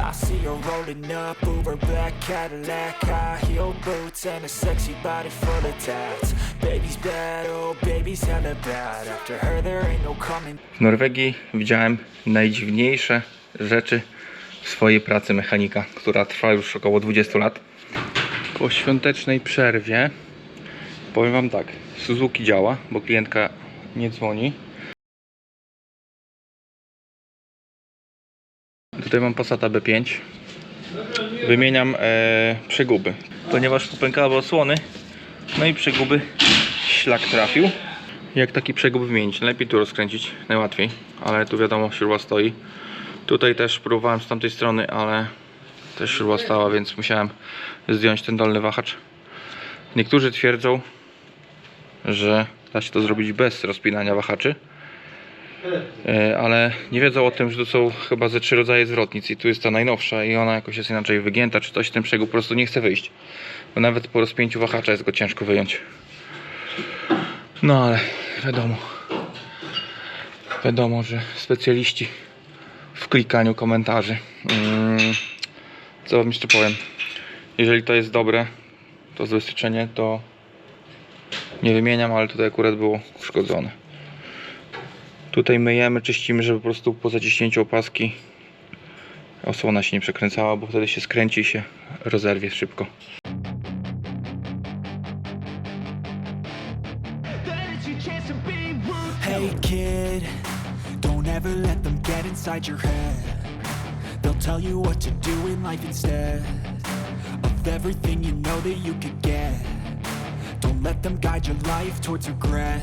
I see her rolling up, Uber black Cadillac High heel boots and a sexy body full of tats Baby's bad, oh baby's hella bad After her there ain't no coming W Norwegii widziałem najdziwniejsze rzeczy w swojej pracy mechanika, która trwa już około 20 lat. Po świątecznej przerwie powiem Wam tak, Suzuki działa, bo klientka nie dzwoni. Tutaj mam Passata B5. Wymieniam e, przeguby, ponieważ popękały osłony, no i przeguby ślak trafił. Jak taki przegub wymienić? Lepiej tu rozkręcić, najłatwiej, ale tu wiadomo śruba stoi. Tutaj też próbowałem z tamtej strony, ale też śruba stała, więc musiałem zdjąć ten dolny wahacz. Niektórzy twierdzą, że da się to zrobić bez rozpinania wahaczy, ale nie wiedzą o tym, że to są chyba ze trzy rodzaje zwrotnic i tu jest ta najnowsza i ona jakoś jest inaczej wygięta, czy coś ten przegub po prostu nie chce wyjść. Bo nawet po rozpięciu wahacza jest go ciężko wyjąć. No ale wiadomo. Wiadomo, że specjaliści w klikaniu komentarzy. Mm, co wam jeszcze powiem? Jeżeli to jest dobre, to zabezpieczenie, to nie wymieniam, ale tutaj akurat było uszkodzone. Tutaj myjemy, czyścimy, żeby po prostu po zaciśnięciu opaski osłona się nie przekręcała, bo wtedy się skręci i się rozerwie szybko. Hey kid, don't ever let them get inside your head. They'll tell you what to do in life instead Of everything you know that you could get. Don't let them guide your life towards regret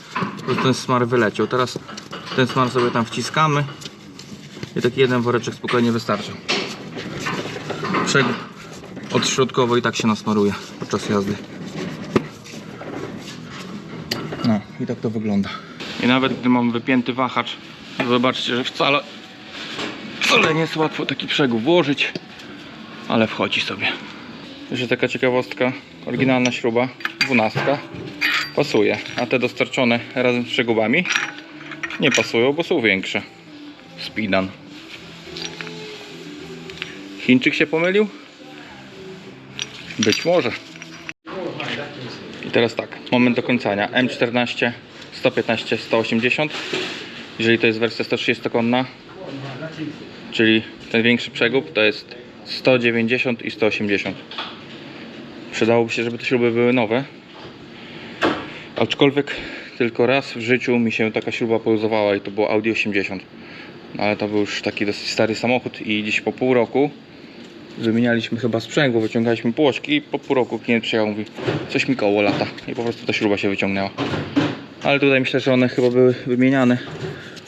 prostu ten smar wyleciał. Teraz ten smar sobie tam wciskamy i taki jeden woreczek spokojnie wystarczy. Przegub odśrodkowo i tak się nasmaruje podczas jazdy. No i tak to wygląda. I nawet gdy mam wypięty wahacz, zobaczcie, że wcale, wcale nie jest łatwo taki przegub włożyć ale wchodzi sobie. Jeszcze taka ciekawostka, oryginalna śruba, dwunastka, pasuje, a te dostarczone razem z przegubami nie pasują, bo są większe. Spidan. Chińczyk się pomylił? Być może. I teraz tak, moment dokończania. M14, 115, 180. Jeżeli to jest wersja 130 konna, czyli ten większy przegub to jest 190 i 180 przydałoby się żeby te śruby były nowe aczkolwiek tylko raz w życiu mi się taka śruba poluzowała i to było Audi 80 no ale to był już taki dosyć stary samochód i dziś po pół roku wymienialiśmy chyba sprzęgło, wyciągaliśmy płoczki i po pół roku klient przyjechał mówi coś mi koło lata i po prostu ta śruba się wyciągnęła ale tutaj myślę, że one chyba były wymieniane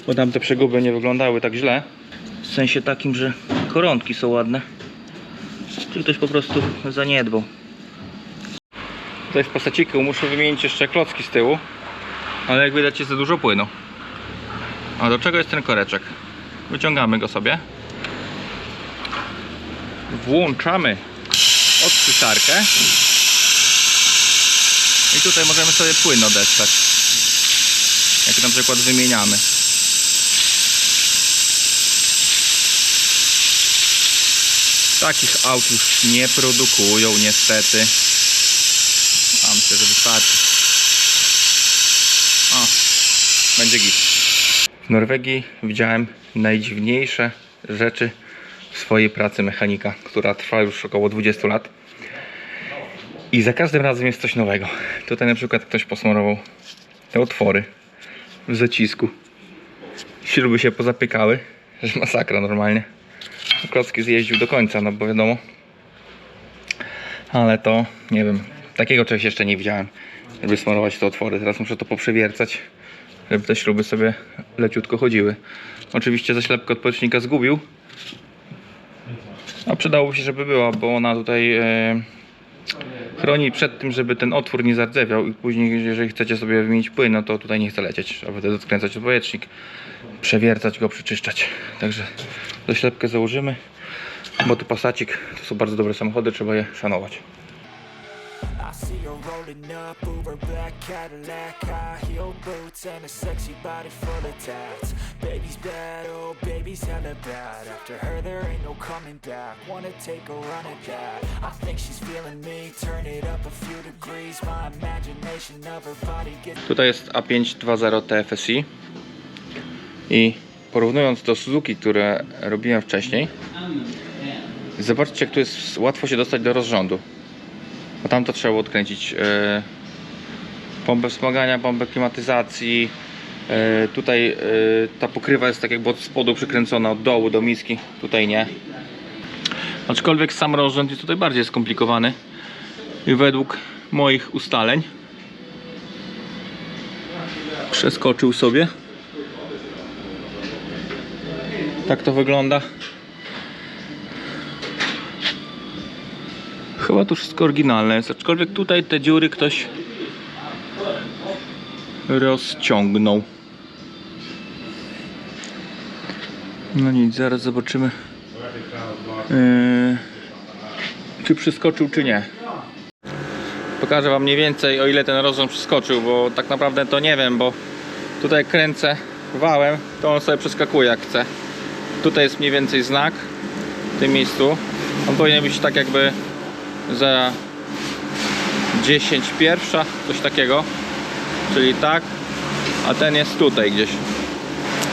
bo tam te przeguby nie wyglądały tak źle w sensie takim, że koronki są ładne. Czy ktoś po prostu zaniedbał. Tutaj w pasaciku muszę wymienić jeszcze klocki z tyłu. Ale jak widać jest za dużo płynu. A do czego jest ten koreczek? Wyciągamy go sobie. Włączamy odczytarkę. I tutaj możemy sobie płyn odeszczać. Jak na przykład wymieniamy. Takich aut już nie produkują niestety. Myślę, że wystarczy. O, będzie git. W Norwegii widziałem najdziwniejsze rzeczy w swojej pracy mechanika, która trwa już około 20 lat. I za każdym razem jest coś nowego. Tutaj na przykład ktoś posmarował te otwory w zacisku. Śruby się pozapykały, że masakra normalnie. Klocki zjeździł do końca, no bo wiadomo Ale to, nie wiem, takiego czegoś jeszcze nie widziałem, żeby smarować te otwory. Teraz muszę to poprzewiercać, żeby te śruby sobie leciutko chodziły. Oczywiście zaślepkę od powietrznika zgubił. A przydałoby się, żeby była, bo ona tutaj e, chroni przed tym, żeby ten otwór nie zardzewiał i później, jeżeli chcecie sobie wymienić płyn, no to tutaj nie chce lecieć. Trzeba wtedy odkręcać odpowietrznik, przewiercać go, przeczyszczać. Także zaślepkę założymy, bo tu pasacik to są bardzo dobre samochody, trzeba je szanować. Rolling up, black Cadillac, high heel boots and a sexy body full of tats. Baby's bad, oh baby's hella bad. After her there ain't no coming back. Wanna take a run at that? I think she's feeling me. Turn it up a few degrees. My imagination of her body gets. Tutaj jest A5 2.0 TFSI i porównując do Suzuki, które robiłem wcześniej, zobaczcie jak tu jest łatwo się dostać do rozrządu. Bo tam to trzeba było odkręcić e, pompę wspomagania, pompę klimatyzacji. E, tutaj e, ta pokrywa jest tak jakby od spodu przykręcona od dołu do miski, tutaj nie. Aczkolwiek sam rozrząd jest tutaj bardziej skomplikowany i według moich ustaleń przeskoczył sobie. Tak to wygląda. Chyba tu wszystko oryginalne jest, aczkolwiek tutaj te dziury ktoś rozciągnął. No nic, zaraz zobaczymy. Yy, czy przeskoczył, czy nie. Pokażę Wam mniej więcej o ile ten rozrząd przeskoczył, bo tak naprawdę to nie wiem, bo tutaj kręcę wałem, to on sobie przeskakuje jak chce. Tutaj jest mniej więcej znak w tym miejscu. On powinien być tak jakby za 10 pierwsza, coś takiego. Czyli tak, a ten jest tutaj gdzieś.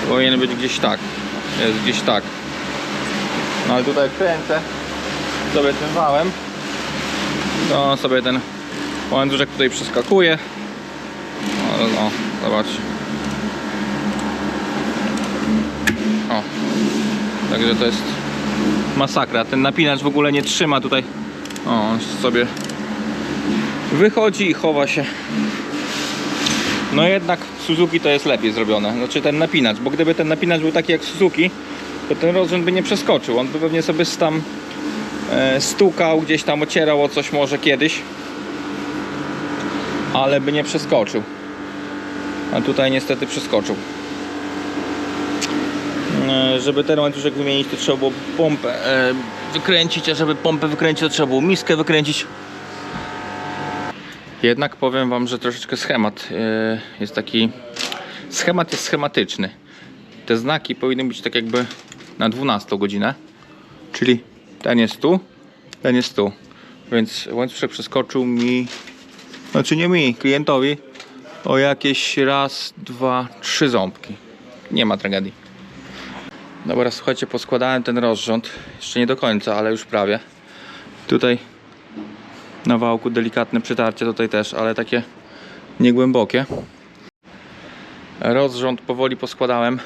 Powinien być gdzieś tak. Jest gdzieś tak. No ale tutaj kręcę sobie tym wałem, to sobie ten łańcuszek tutaj przeskakuje. O, o zobaczcie. O. Także to jest masakra. Ten napinacz w ogóle nie trzyma tutaj. O, on sobie wychodzi i chowa się. No jednak Suzuki to jest lepiej zrobione. Znaczy ten napinacz, bo gdyby ten napinacz był taki jak Suzuki, to ten rozrząd by nie przeskoczył. On by pewnie sobie tam e, stukał, gdzieś tam ocierał o coś może kiedyś. Ale by nie przeskoczył. A tutaj niestety przeskoczył. E, Żeby ten łańcuszek wymienić, to trzeba było pompę e, wykręcić, a żeby pompę wykręcić, to trzeba było miskę wykręcić. Jednak powiem Wam, że troszeczkę schemat e, jest taki. Schemat jest schematyczny. Te znaki powinny być tak jakby na 12 godzinę. Czyli ten jest tu, ten jest tu. Więc łańcuszek przeskoczył mi, znaczy nie mi, klientowi, o jakieś raz, dwa, trzy ząbki. Nie ma tragedii. Dobra, słuchajcie, poskładałem ten rozrząd. Jeszcze nie do końca, ale już prawie. Tutaj na wałku delikatne przytarcie, tutaj też, ale takie niegłębokie. Rozrząd powoli poskładałem.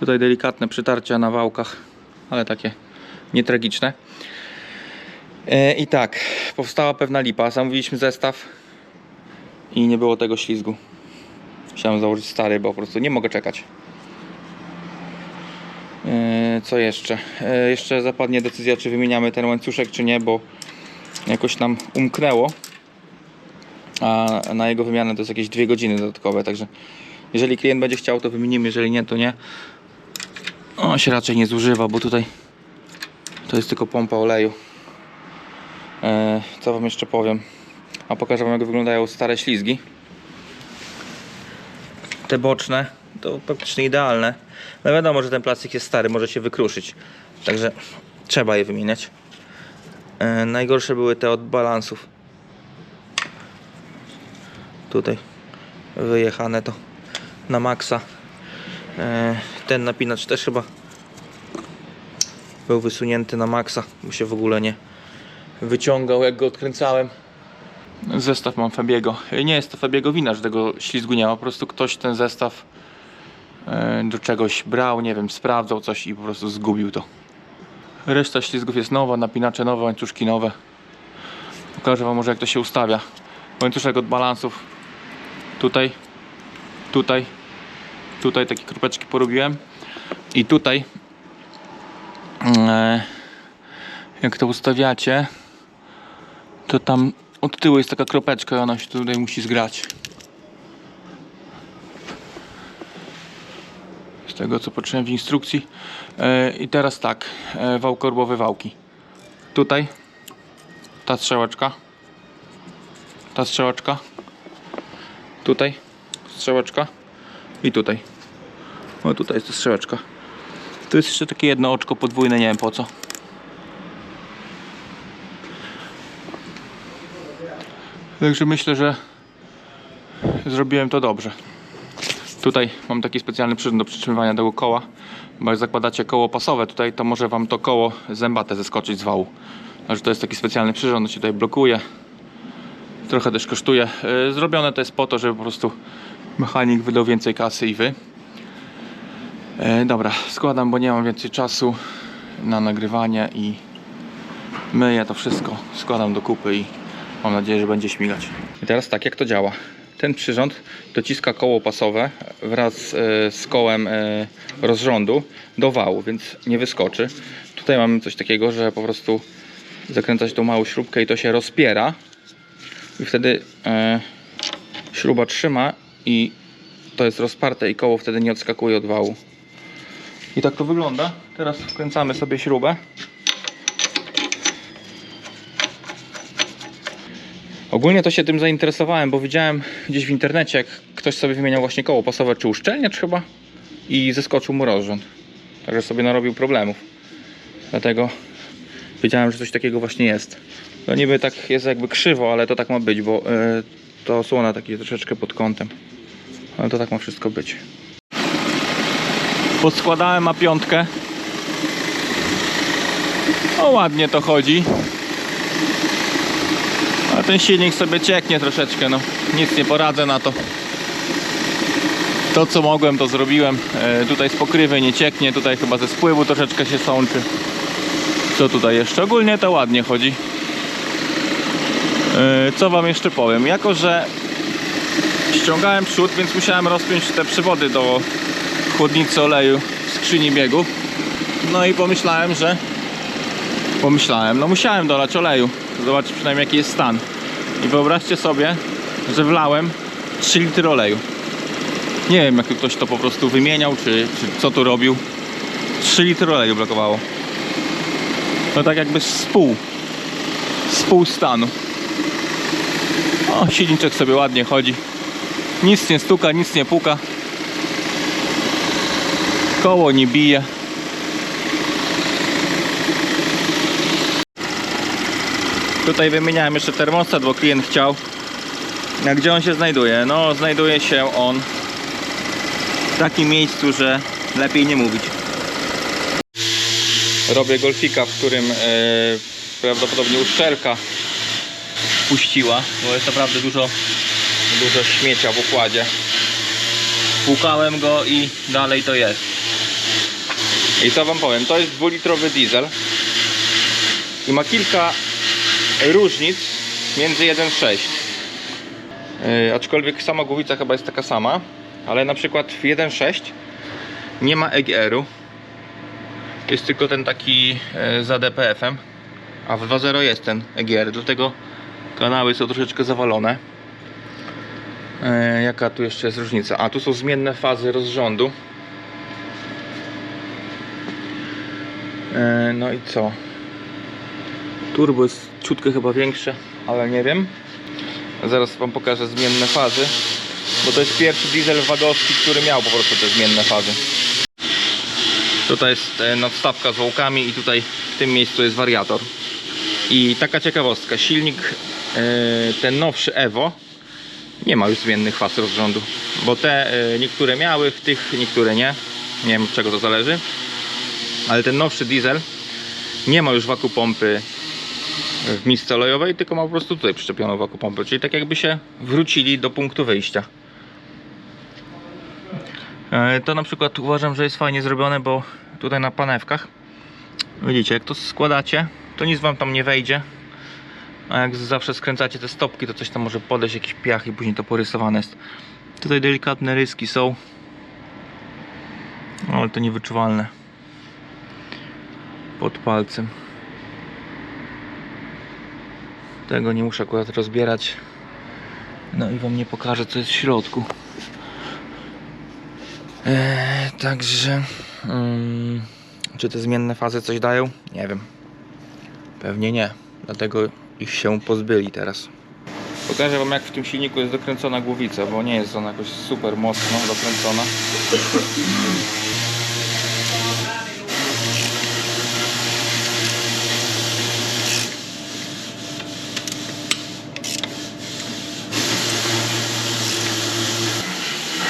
Tutaj delikatne przytarcia na wałkach, ale takie nietragiczne. E, I tak, powstała pewna lipa. Zamówiliśmy zestaw i nie było tego ślizgu. Chciałem założyć stary, bo po prostu nie mogę czekać. Co jeszcze? E, Jeszcze zapadnie decyzja, czy wymieniamy ten łańcuszek, czy nie, bo jakoś nam umknęło. A na jego wymianę to jest jakieś dwie godziny dodatkowe, także jeżeli klient będzie chciał, to wymienimy, jeżeli nie, to nie. On się raczej nie zużywa, bo tutaj to jest tylko pompa oleju. E, Co Wam jeszcze powiem? A pokażę Wam, jak wyglądają stare ślizgi. Te boczne to praktycznie idealne. No wiadomo, że ten plastik jest stary, może się wykruszyć. Także trzeba je wymieniać. E, najgorsze były te od balansów. Tutaj wyjechane to na maksa. E, ten napinacz też chyba był wysunięty na maksa, bo się w ogóle nie wyciągał jak go odkręcałem. Zestaw mam Fabiego. Nie jest to Fabiego wina, że tego ślizgu nie ma. Po prostu ktoś ten zestaw e, do czegoś brał, nie wiem, sprawdzał coś i po prostu zgubił to. Reszta ślizgów jest nowa, napinacze nowe, łańcuszki nowe. Pokażę wam może jak to się ustawia. Łańcuszek od balansów. Tutaj, tutaj, tutaj takie kropeczki porobiłem. I tutaj, e, jak to ustawiacie, to tam od tyłu jest taka kropeczka i ona się tutaj musi zgrać. Tego co patrzyłem w instrukcji. E, I teraz tak, e, wał korbowy wałki. Tutaj ta strzałeczka, ta strzałeczka, tutaj strzałeczka i tutaj. O tutaj jest ta strzałeczka. Tu jest jeszcze takie jedno oczko podwójne, nie wiem po co. Także myślę, że zrobiłem to dobrze. Tutaj mam taki specjalny przyrząd do przytrzymywania tego koła. Bo jak zakładacie koło pasowe tutaj, to może wam to koło zębate zeskoczyć z wału. Także to jest taki specjalny przyrząd, on się tutaj blokuje. Trochę też kosztuje. Yy, Zrobione to jest po to, żeby po prostu mechanik wydał więcej kasy i wy. Yy, Dobra, składam, bo nie mam więcej czasu na nagrywanie i myję to wszystko, składam do kupy i mam nadzieję, że będzie śmigać. I teraz tak, jak to działa? Ten przyrząd dociska koło pasowe wraz e, z kołem e, rozrządu do wału, więc nie wyskoczy. Tutaj mamy coś takiego, że po prostu zakręcać tą małą śrubkę i to się rozpiera i wtedy e, śruba trzyma i to jest rozparte i koło wtedy nie odskakuje od wału. I tak to wygląda. Teraz wkręcamy sobie śrubę. Ogólnie to się tym zainteresowałem, bo widziałem gdzieś w internecie, jak ktoś sobie wymieniał właśnie koło pasowe czy uszczelniacz chyba i zeskoczył mu rozrząd. Także sobie narobił problemów. Dlatego wiedziałem, że coś takiego właśnie jest. To niby tak jest jakby krzywo, ale to tak ma być, bo y, to osłona takie troszeczkę pod kątem. Ale to tak ma wszystko być. Podskładałem A5. O ładnie to chodzi. Ten silnik sobie cieknie troszeczkę, no nic nie poradzę na to. To co mogłem to zrobiłem. E, tutaj z pokrywy nie cieknie, tutaj chyba ze spływu troszeczkę się sączy. Co tutaj jeszcze? Ogólnie to ładnie chodzi. E, co wam jeszcze powiem? Jako, że ściągałem przód, więc musiałem rozpiąć te przewody do chłodnicy oleju w skrzyni biegów. No i pomyślałem, że pomyślałem, no musiałem dolać oleju, zobaczyć przynajmniej jaki jest stan. I wyobraźcie sobie, że wlałem 3 litry oleju. Nie wiem, jak ktoś to po prostu wymieniał, czy, czy co tu robił. 3 litry oleju blokowało. To tak jakby z pół. Z pół stanu. O, silniczek sobie ładnie chodzi. Nic nie stuka, nic nie puka. Koło nie bije. Tutaj wymieniałem jeszcze termostat, bo klient chciał. A gdzie on się znajduje? No, znajduje się on w takim miejscu, że lepiej nie mówić. Robię golfika, w którym e, prawdopodobnie uszczelka puściła, bo jest naprawdę dużo, dużo śmiecia w układzie. Płukałem go i dalej to jest. I co wam powiem, to jest dwulitrowy diesel i ma kilka różnic między 1.6 yy, aczkolwiek sama głowica chyba jest taka sama ale na przykład w 1.6 nie ma EGR-u jest tylko ten taki yy, za DPF-em a w 2.0 jest ten EGR dlatego kanały są troszeczkę zawalone. Yy, jaka tu jeszcze jest różnica? A tu są zmienne fazy rozrządu. Yy, no i co? Turbo jest ciutkę chyba większe, ale nie wiem. Zaraz Wam pokażę zmienne fazy, bo to jest pierwszy diesel wagowski, który miał po prostu te zmienne fazy. Tutaj jest e, nadstawka z wałkami i tutaj w tym miejscu jest wariator. I taka ciekawostka, silnik e, ten nowszy Evo nie ma już zmiennych faz rozrządu, bo te e, niektóre miały, w tych niektóre nie. Nie wiem od czego to zależy. Ale ten nowszy diesel nie ma już wakupompy w misce olejowej, tylko ma po prostu tutaj przyczepioną wakupompę, czyli tak jakby się wrócili do punktu wyjścia. E, To na przykład uważam, że jest fajnie zrobione, bo tutaj na panewkach widzicie, jak to składacie, to nic wam tam nie wejdzie. A jak zawsze skręcacie te stopki, to coś tam może podejść, jakiś piach i później to porysowane jest. Tutaj delikatne ryski są. Ale to niewyczuwalne. Pod palcem. Tego nie muszę akurat rozbierać. No i wam nie pokażę co jest w środku. Eee, także mm, czy te zmienne fazy coś dają? Nie wiem. Pewnie nie. Dlatego ich się pozbyli teraz. Pokażę wam jak w tym silniku jest dokręcona głowica, bo nie jest ona jakoś super mocno dokręcona.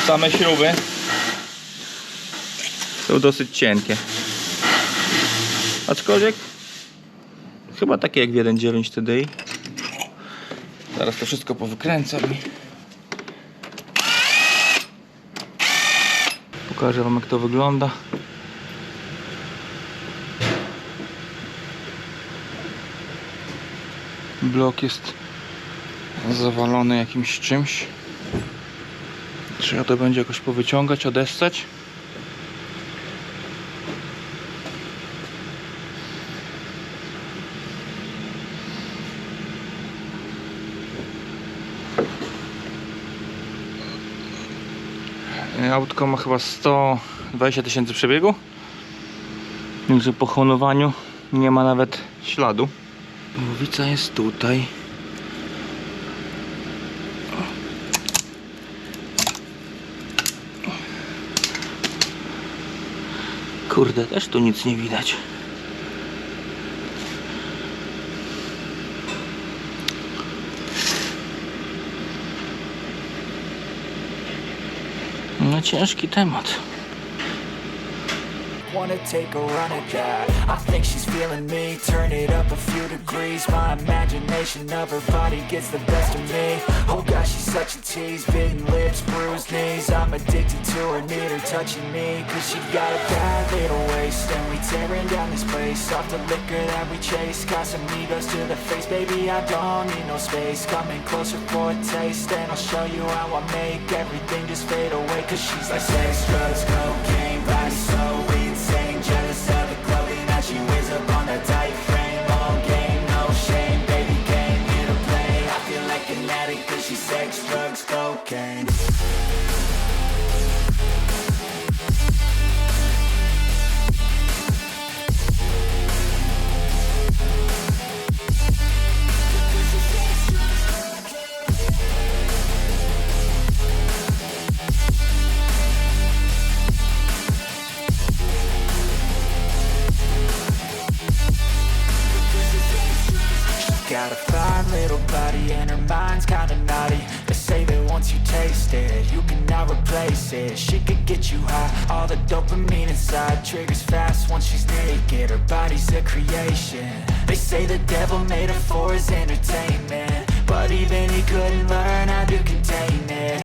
Same śruby są dosyć cienkie. Aczkolwiek chyba takie jak w 1.9 TDI. Zaraz to wszystko powykręcam i pokażę wam jak to wygląda. Blok jest zawalony jakimś czymś. Trzeba to będzie jakoś powyciągać, odessać. Autko ma chyba 120 tysięcy przebiegu. Także po honowaniu nie ma nawet śladu. Głowica jest tutaj. Kurde, też tu nic nie widać. No ciężki temat. Wanna take a run at that I think she's feeling me. Turn it up a few degrees. My imagination of her body gets the best of me. Oh gosh, she's such a tease. Bitten lips, bruised knees. I'm addicted to her, need her touching me. Cause she got a bad little waist. And we tearing down this place. Off the liquor that we chase. Got some egos to the face. Baby, I don't need no space. Coming closer for a taste. And I'll show you how I make Everything just fade away. Cause she's like sex, drugs, cocaine